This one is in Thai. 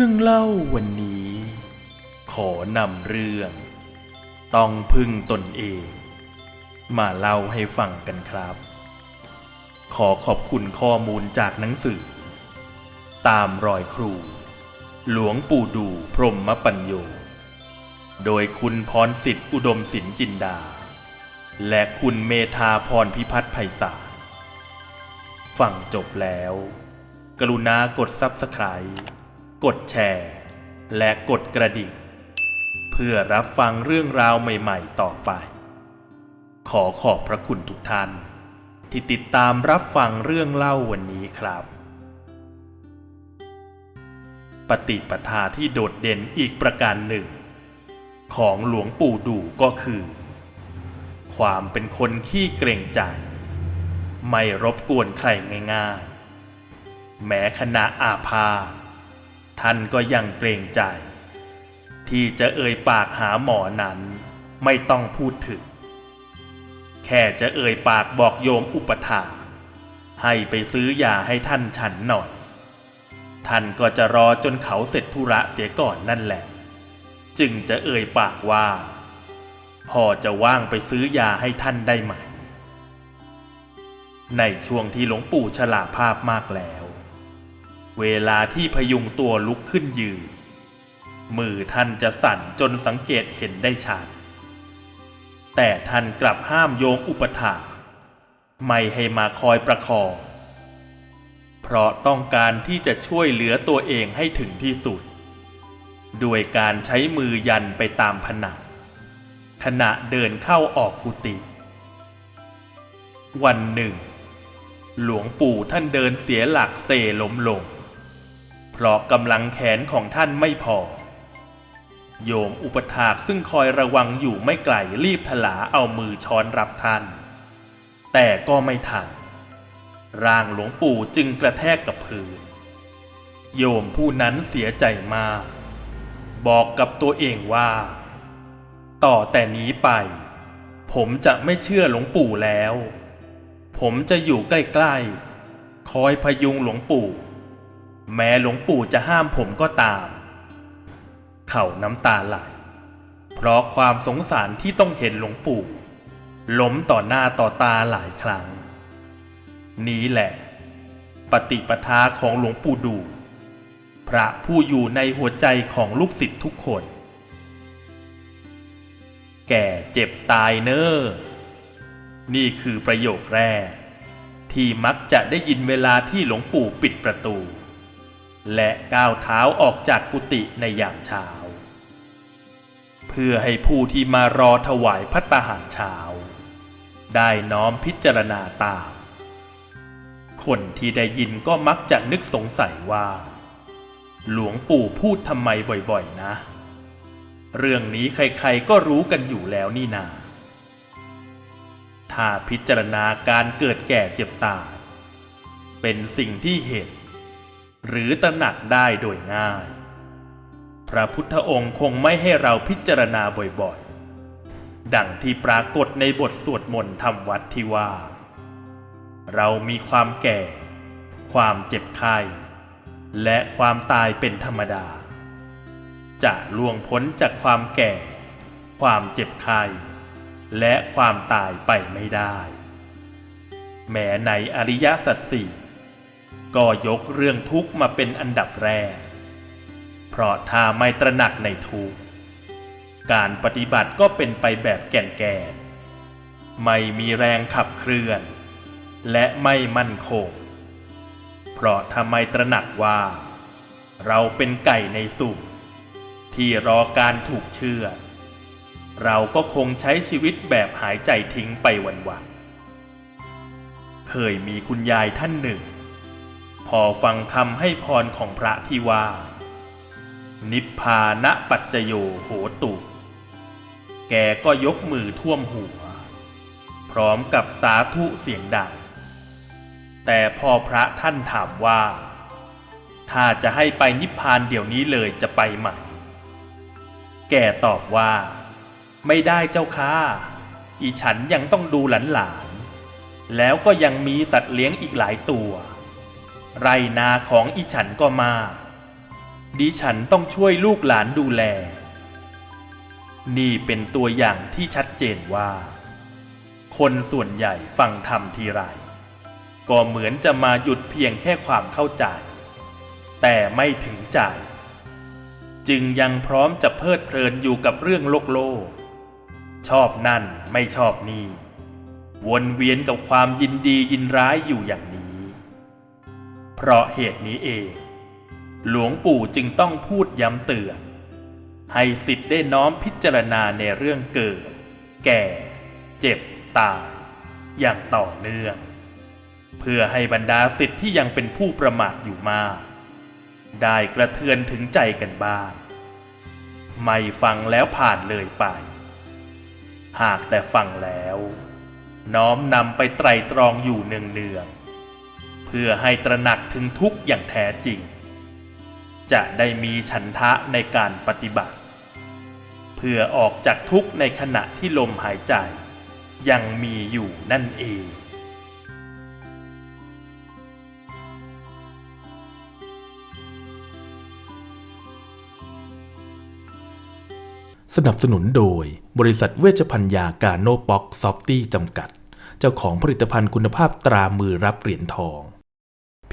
รื่องเล่าวันนี้ ขอนำเรื่อง ต้องพึ่งตนเอง มาเล่าให้ฟังกันครับ ขอขอบคุณข้อมูลจากหนังสือ ตามรอยครู หลวงปู่ดูพรหมปัญโย โดยคุณพรสิทธิ์อุดมสินจินดา และคุณเมธาพรพิพัฒน์ไพศาลฟังจบแล้ว กรุณากด Subscribe กดแชร์ และกดกระดิ่ง เพื่อรับฟังเรื่องราวใหม่ๆต่อไป ขอขอบพระคุณทุกท่าน ที่ติดตามรับฟังเรื่องเล่าวันนี้ครับ ปฏิปทาที่โดดเด่นอีกประการหนึ่ง ของหลวงปู่ดูก็คือ ความเป็นคนขี้เกรงใจ ไม่รบกวนใครง่าย ๆ แม้ขณะอาพาธ ท่านก็ยังเกรงใจ ที่จะเอ่ยปากหาหมอนั้นไม่ต้องพูดถึง แค่จะเอ่ยปากบอกโยมอุปถาให้ไปซื้อยาให้ท่านฉันหน่อย ท่านก็จะรอจนเขาเสร็จธุระเสียก่อนนั่นแหละ จึงจะเอ่ยปากว่าพอจะว่างไปซื้อยาให้ท่านได้ไหม ในช่วงที่หลวงปู่ฉลาภาพมากแล้ว เวลาที่พยุงตัวลุกขึ้นยืน มือท่านจะสั่นจนสังเกตเห็นได้ชัด แต่ท่านกลับห้ามโยมอุปถาไม่ให้มาคอยประคอง เพราะต้องการที่จะช่วยเหลือตัวเองให้ถึงที่สุด ด้วยการใช้มือยันไปตามผนังขณะเดินเข้าออกกุฏิวันหนึ่ง หลวงปู่ท่านเดินเสียหลักเซล้มลง เพราะกำลังแขนของท่านไม่พอ โยมอุปถากซึ่งคอยระวังอยู่ไม่ไกลรีบถลาเอามือช้อนรับท่าน แต่ก็ไม่ทัน ร่างหลวงปู่จึงกระแทกกับพื้น โยมผู้นั้นเสียใจมาก บอกกับตัวเองว่า ต่อแต่นี้ไป ผมจะไม่เชื่อหลวงปู่แล้ว ผมจะอยู่ใกล้ๆ คอยพยุงหลวงปู่ แม้หลวงปู่จะห้ามผมก็ตาม เขาน้ำตาไหล เพราะความสงสารที่ต้องเห็นหลวงปู่ ล้มต่อหน้าต่อตาหลายครั้ง นี้แหละ ปฏิปทาของหลวงปู่ดู พระผู้อยู่ในหัวใจของลูกศิษย์ทุกคน แก่เจ็บตายเนอ้อนี่คือประโยคแรก ที่มักจะได้ยินเวลาที่หลวงปู่ปิดประตู และก้าวเท้าออกจากกุฏิในยามเช้า เพื่อให้ผู้ที่มารอถวายพัตตหารเช้า ได้น้อมพิจารณาตาม คนที่ได้ยินก็มักจะนึกสงสัยว่า หลวงปู่พูดทำไมบ่อยๆนะ เรื่องนี้ใครๆก็รู้กันอยู่แล้วนี่นา ถ้าพิจารณาการเกิดแก่เจ็บตายเป็นสิ่งที่เห็น หรือตระหนักได้โดยง่าย พระพุทธองค์คงไม่ให้เราพิจารณาบ่อยๆ ดังที่ปรากฏในบทสวดมนต์ทำวัดที่ว่า เรามีความแก่ ความเจ็บไข้และความตายเป็นธรรมดา จะล่วงพ้นจากความแก่ ความเจ็บไข้และความตายไปไม่ได้ แม้ในอริยสัจสี่ ก็ยกเรื่องทุกข์มาเป็นอันดับแรก เพราะถ้าไม่ตระหนักในทุกข์ การปฏิบัติก็เป็นไปแบบแก่นแก่นไม่มีแรงขับเคลื่อน และไม่มั่นคง เพราะทำไมตระหนักว่า เราเป็นไก่ในสุ่มที่รอการถูกเชื่อ เราก็คงใช้ชีวิตแบบหายใจทิ้งไปวันๆเคยมีคุณยายท่านหนึ่ง พอฟังคำให้พรของพระที่ว่า นิพพานะปัจจโยโหตุ แกก็ยกมือท่วมหัว พร้อมกับสาธุเสียงดัง แต่พอพระท่านถามว่า ถ้าจะให้ไปนิพพานเดี๋ยวนี้เลยจะไปไหม แกตอบว่า ไม่ได้เจ้าค่ะอีฉันยังต้องดูหลานๆแล้วก็ยังมีสัตว์เลี้ยงอีกหลายตัว ไรนาของอีฉันก็มากดิฉันต้องช่วยลูกหลานดูแล นี่เป็นตัวอย่างที่ชัดเจนว่า คนส่วนใหญ่ฟังธรรมทีไร ก็เหมือนจะมาหยุดเพียงแค่ความเข้าใจ แต่ไม่ถึงใจ จึงยังพร้อมจะเพลิดเพลินอยู่กับเรื่องโลกโลก ชอบนั่นไม่ชอบนี่ วนเวียนกับความยินดียินร้ายอยู่อย่างนี้ เพราะเหตุนี้เอง หลวงปู่จึงต้องพูดย้ำเตือน ให้สิทธิ์ได้น้อมพิจารณาในเรื่องเกิด แก่ เจ็บตายอย่างต่อเนื่อง เพื่อให้บรรดาสิทธิ์ที่ยังเป็นผู้ประมาทอยู่มาก ได้กระเทือนถึงใจกันบ้างไม่ฟังแล้วผ่านเลยไป หากแต่ฟังแล้ว น้อมนำไปไตรตรองอยู่เนืองๆ เพื่อให้ตระหนักถึงทุกข์อย่างแท้จริง จะได้มีฉันทะในการปฏิบัติ เพื่อออกจากทุกข์ในขณะที่ลมหายใจ ยังมีอยู่นั่นเองสนับสนุนโดยบริษัทเวชภัญญาการโนบ็อกซอฟตี้จำกัด เจ้าของผลิตภัณฑ์คุณภาพตรามือรับเหรียญทอง